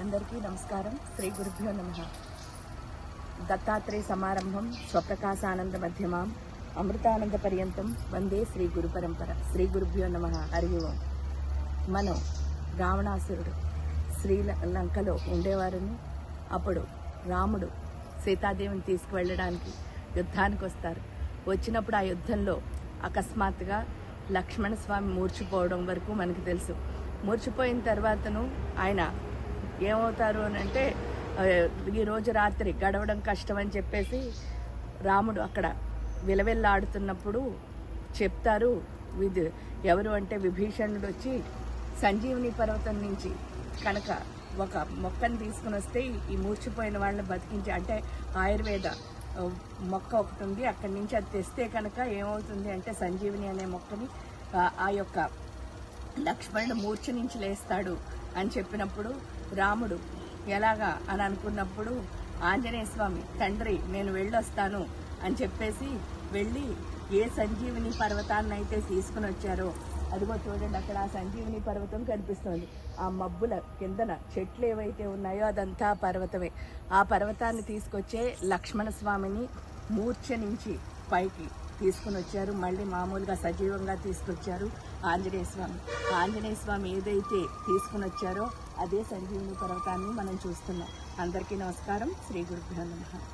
అందరికీ నమస్కారం. శ్రీ గురుభ్యో నమ. దత్తాత్రేయ సమారంభం స్వప్రకాశానంద మధ్యమాం అమృతానంద పర్యంతం వందే శ్రీ గురు పరంపర. శ్రీ గురుభ్యో నమ. హరి ఓం. మనం రావణాసురుడు శ్రీలంకలో ఉండేవారని. అప్పుడు రాముడు సీతాదేవిని తీసుకువెళ్ళడానికి యుద్ధానికి వస్తారు. వచ్చినప్పుడు ఆ యుద్ధంలో అకస్మాత్తుగా లక్ష్మణ స్వామి మూర్చిపోవడం వరకు మనకు తెలుసు. మూర్చిపోయిన తర్వాతను ఆయన ఏమవుతారు అని అంటే ఈరోజు రాత్రి గడవడం కష్టం అని చెప్పేసి రాముడు అక్కడ విలవెల్లాడుతున్నప్పుడు చెప్తారు విధి ఎవరు అంటే విభీషణుడు వచ్చి సంజీవని పర్వతం నుంచి కనుక ఒక మొక్కను తీసుకుని వస్తే ఈ మూర్చిపోయిన వాళ్ళని బతికించి అంటే ఆయుర్వేద మొక్క ఒకటి ఉంది అక్కడి నుంచి అది తెస్తే కనుక ఏమవుతుంది అంటే సంజీవిని అనే మొక్కని ఆ, ఆ యొక్క లక్ష్మణుడు మూర్ఛ నుంచి లేస్తాడు అని చెప్పినప్పుడు రాముడు ఎలాగా అని అనుకున్నప్పుడు ఆంజనేయ స్వామి తండ్రి నేను వెళ్ళొస్తాను అని చెప్పేసి వెళ్ళి ఏ సంజీవిని పర్వతాన్ని అయితే తీసుకుని వచ్చారో అదిగో చూడండి అక్కడ ఆ సంజీవిని పర్వతం కనిపిస్తోంది. ఆ మబ్బుల కిందన చెట్లు ఏవైతే ఉన్నాయో అదంతా పర్వతమే. ఆ పర్వతాన్ని తీసుకొచ్చే లక్ష్మణ స్వామిని మూర్ఛ నుంచి పైకి తీసుకుని వచ్చారు. మళ్ళీ మామూలుగా సజీవంగా తీసుకొచ్చారు ఆంజనేయ స్వామి. ఆంజనేయ స్వామి ఏదైతే తీసుకుని వచ్చారో అదే సంజీవుని పర్వతాన్ని మనం చూస్తున్నాం. అందరికీ నమస్కారం. శ్రీ గురుభ్యో నమః.